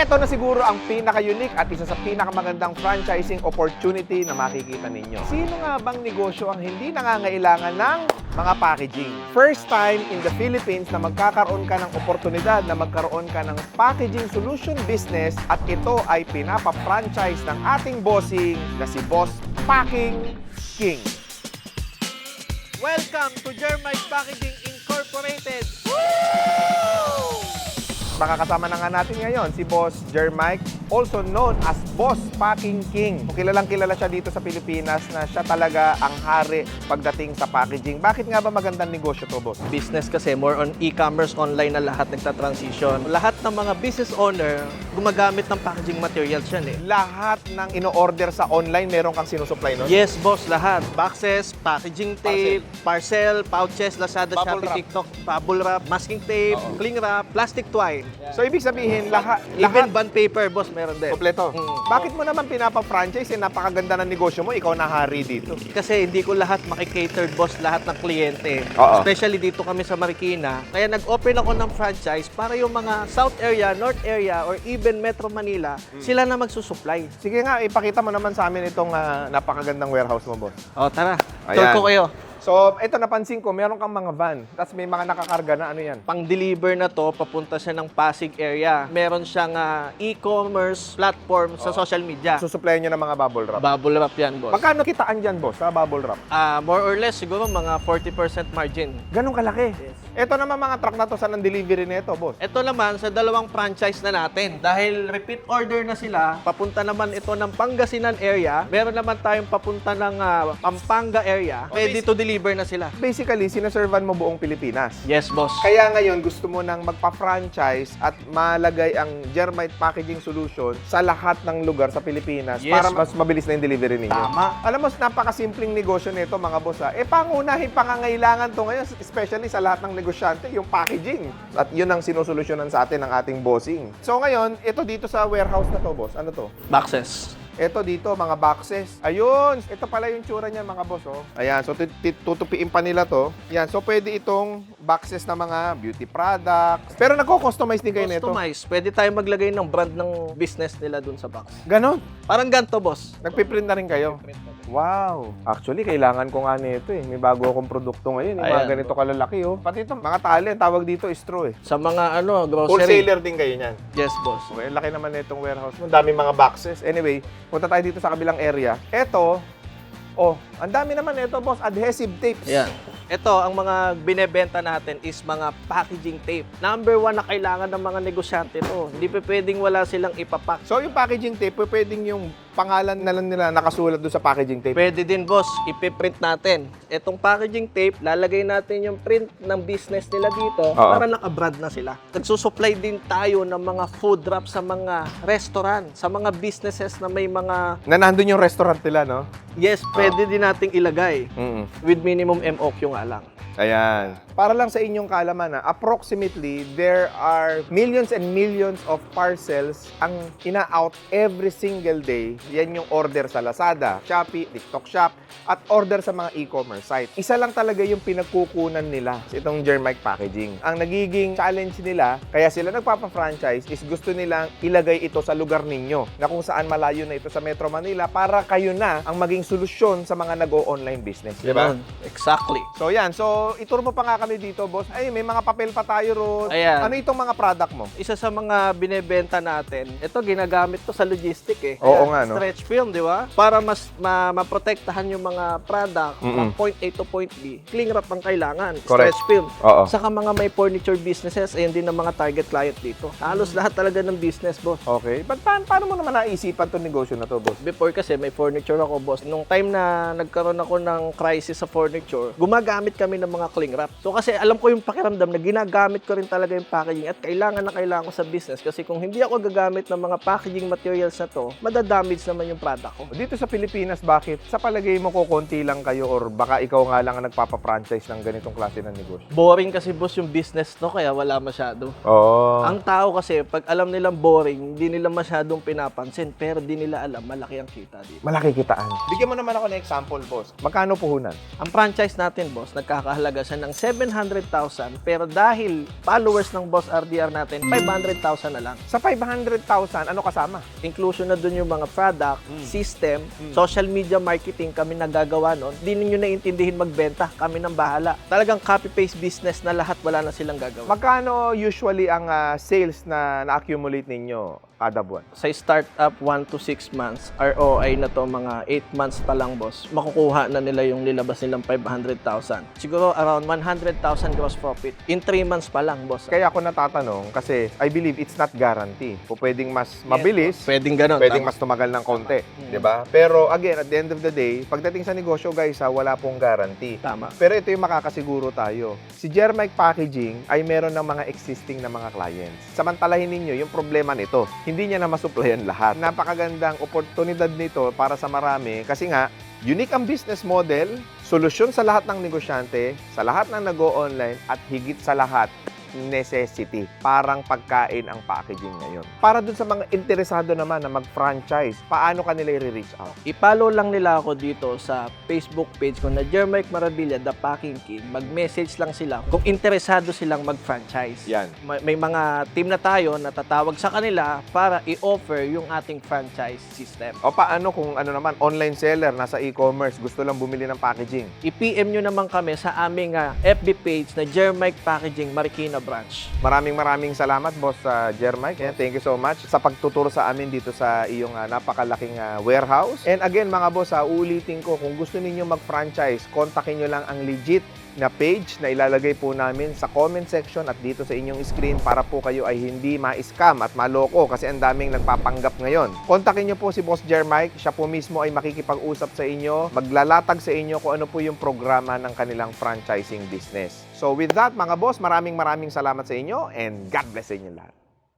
Ito na siguro ang pinaka-unique at isa sa pinakamagandang franchising opportunity na makikita ninyo. Sino nga bang negosyo ang hindi nangangailangan ng mga packaging? First time in the Philippines na magkakaroon ka ng oportunidad na magkaroon ka ng packaging solution business at ito ay pinapa-franchise ng ating bossing na si Boss Packing King. Welcome to Germite Packaging Incorporated. Makakasama na nga natin ngayon si Boss Jermike, also known as Boss Packing King. Kilalang kilala siya dito sa Pilipinas na siya talaga ang hari pagdating sa packaging. Bakit nga ba magandang negosyo to, Boss? business kasi more on e-commerce online na lahat nagta-transition. Lahat ng mga business owner gumagamit ng packaging materials yan eh. Lahat ng ino-order sa online, meron kang sinusupply nun? Yes, boss, lahat. Boxes, packaging tape, parcel, pouches, Lazada, Bubble Shopee, wrap. TikTok, bubble wrap, masking tape, cling wrap, plastic twine. So, ibig sabihin, lahat, Even lahat bond paper, boss, meron din. kompleto. Mm. Bakit mo naman pinapa-franchise? Eh, napakaganda ng negosyo mo, ikaw na hari dito. Kasi hindi ko lahat makikatered, boss, lahat ng kliyente. Oo. Especially dito kami sa Marikina. Kaya nag-open ako ng franchise para yung mga South area, North area, or even Metro Manila, Hmm. sila na magsusupply. Sige nga, ipakita mo naman sa amin itong ah, napakagandang warehouse mo, Boss. O, tara. Ayan. Tour ko kayo. So, ito napansin ko, meron kang mga van. Tapos may mga nakakarga na ano yan. Pang-deliver na to, papunta siya ng Pasig area. Meron siyang ah, e-commerce platform sa social media. Susuplayan nyo ng mga bubble wrap. Bubble wrap yan, boss. Magkano kitaan dyan, boss, sa bubble wrap? Ah, more or less, siguro mga 40% margin. Ganong kalaki. Ito naman mga truck na to, saan ang delivery nito, boss? Ito naman sa dalawang franchise na natin. Dahil repeat order na sila, papunta naman ito ng Pangasinan area. Meron naman tayong papunta ng ah, Pampanga area. Ready to deliver na sila. Basically, sinaservan mo buong Pilipinas. Yes, boss. Kaya ngayon, gusto mo nang magpa-franchise at malagay ang Germite Packaging Solution sa lahat ng lugar sa Pilipinas Yes. para mas mabilis na yung delivery ninyo. Tama. Alam mo, napakasimpleng negosyo nito, mga boss. Ha? Eh, pangunahing pangangailangan to ngayon, especially sa lahat ng negosyante, yung packaging. At yun ang sinusolusyonan sa atin ng ating bossing. So ngayon, ito dito sa warehouse na to, boss. Ano to? Boxes. Ito dito, mga boxes. Ayun, ito pala yung tsura niya mga boss. Oh. Ayan, so tutupiin pa nila to. Yan, so pwede itong boxes na mga beauty products. Pero nagko-customize din kayo nito. Customize. Pwede tayo maglagay ng brand ng business nila dun sa box. Ganon. Parang ganito, boss. Nagpiprint na rin kayo. Wow. Actually, kailangan ko nga nito eh. May bago akong produkto ngayon. Yung mga Ayan. ganito kalalaki oh. Pati ito, mga tali, ang tawag dito straw eh. Sa mga ano, grocery. Wholesaler din kayo niyan. Yes, boss. Okay, laki naman nitong warehouse. Ang daming mga boxes. Anyway, punta tayo dito sa kabilang area. Ito, oh, ang dami naman ito, boss. Adhesive tapes. Yan. Ito, ang mga binebenta natin is mga packaging tape. Number one na kailangan ng mga negosyante to. Hindi pa pwedeng wala silang ipapak. So, yung packaging tape, pwedeng yung pangalan na lang nila nakasulat doon sa packaging tape. Pwede din, boss, ipiprint natin. Itong packaging tape, lalagay natin yung print ng business nila dito Oo. para nakabrand na sila. Nagsusupply din tayo ng mga food wrap sa mga restaurant, sa mga businesses na may mga, Na nandun yung restaurant nila, no? Yes, pwede din nating ilagay. Mm with minimum MOQ nga lang. Ayan. Para lang sa inyong kaalaman, ha, approximately, there are millions and millions of parcels ang ina-out every single day. Yan yung order sa Lazada, Shopee, TikTok Shop, at order sa mga e-commerce site. Isa lang talaga yung pinagkukunan nila sa itong Germite Packaging. Ang nagiging challenge nila, kaya sila nagpapa-franchise, is gusto nilang ilagay ito sa lugar ninyo, na kung saan malayo na ito sa Metro Manila, para kayo na ang maging solusyon sa mga nag-o-online business. Di ba? Yun. Exactly. So yan, so ituro mo pa nga kami dito, boss. Ay, may mga papel pa tayo ron. Ayan. Ano itong mga product mo? isa sa mga binebenta natin, ito ginagamit to sa logistic eh. Oo nga, no? Stretch film, di ba? Para mas ma maprotektahan yung mga product Mm-mm. from point A to point B. Cling wrap ang kailangan. Correct. Stretch film. Oo. Saka mga may furniture businesses, ayun din ang mga target client dito. Halos lahat talaga ng business, boss. Okay. But paano, paano mo naman naisipan itong negosyo na to, boss? Before kasi may furniture ako, boss. Nung time na nagkaroon ako ng crisis sa furniture, gumagamit kami ng mga cling wrap. So kasi alam ko yung pakiramdam na ginagamit ko rin talaga yung packaging at kailangan na kailangan ko sa business kasi kung hindi ako gagamit ng mga packaging materials na to, madadamage naman yung product ko. Dito sa Pilipinas, bakit? Sa palagay mo kukunti lang kayo or baka ikaw nga lang ang nagpapa-franchise ng ganitong klase ng negosyo? Boring kasi boss yung business to kaya wala masyado. Oo. Ang tao kasi pag alam nilang boring, hindi nila masyadong pinapansin pero di nila alam malaki ang kita dito. Malaki kitaan. Bigyan mo naman ako ng example, boss. Magkano puhunan? Ang franchise natin, boss, nagkakahalaga siya ng 700,000 pero dahil followers ng Boss RDR natin, 500,000 na lang. Sa 500,000, ano kasama? Inclusion na dun yung mga product, Mm. system, Mm. social media marketing kami nagagawa nun. Di ninyo naiintindihin magbenta, kami nang bahala. Talagang copy-paste business na lahat wala na silang gagawa. Magkano usually ang ah, sales na na-accumulate ninyo kada buwan? sa startup 1 to 6 months, ROI na to mga 8 months pa lang boss, makukuha na nila yung nilabas nilang 500,000. Siguro around 100,000 gross profit in 3 months pa lang boss. Kaya ako natatanong kasi I believe it's not guarantee. Po pwedeng mas mabilis, Pwedeng ganun. pwedeng tama. mas tumagal ng konti, Mm. 'di ba? Pero again, at the end of the day, pagdating sa negosyo, guys, ha, wala pong guarantee. Tama. Pero ito yung makakasiguro tayo. Si Jermike Packaging ay meron ng mga existing na mga clients. Samantalahin ninyo yung problema nito. Hindi niya na masuplayan lahat. Napakagandang oportunidad nito para sa marami kasi nga, unique ang business model, solusyon sa lahat ng negosyante, sa lahat ng nag-o-online at higit sa lahat, necessity. Parang pagkain ang packaging ngayon. Para dun sa mga interesado naman na mag-franchise, paano kanila i-reach out? I-follow lang nila ako dito sa Facebook page ko na Jermike Marabilla, The Packing Kid. Mag-message lang sila kung interesado silang mag-franchise. Yan. May, may mga team na tayo na tatawag sa kanila para i-offer yung ating franchise system. O paano kung ano naman, online seller, nasa e-commerce, gusto lang bumili ng packaging? I-PM nyo naman kami sa aming ah, FB page na Jermike Packaging Marikina Branch. Maraming maraming salamat, Boss uh, Jermike. Ayan, thank you so much sa pagtuturo sa amin dito sa iyong ah, napakalaking ah, warehouse. And again, mga boss, uh, uulitin ko, kung gusto ninyo mag-franchise, kontakin nyo lang ang legit na page na ilalagay po namin sa comment section at dito sa inyong screen para po kayo ay hindi ma-scam at maloko kasi ang daming nagpapanggap ngayon. Kontakin nyo po si Boss Jermike. Siya po mismo ay makikipag-usap sa inyo, maglalatag sa inyo kung ano po yung programa ng kanilang franchising business. So with that, mga boss, maraming maraming salamat sa inyo and God bless sa inyo lahat.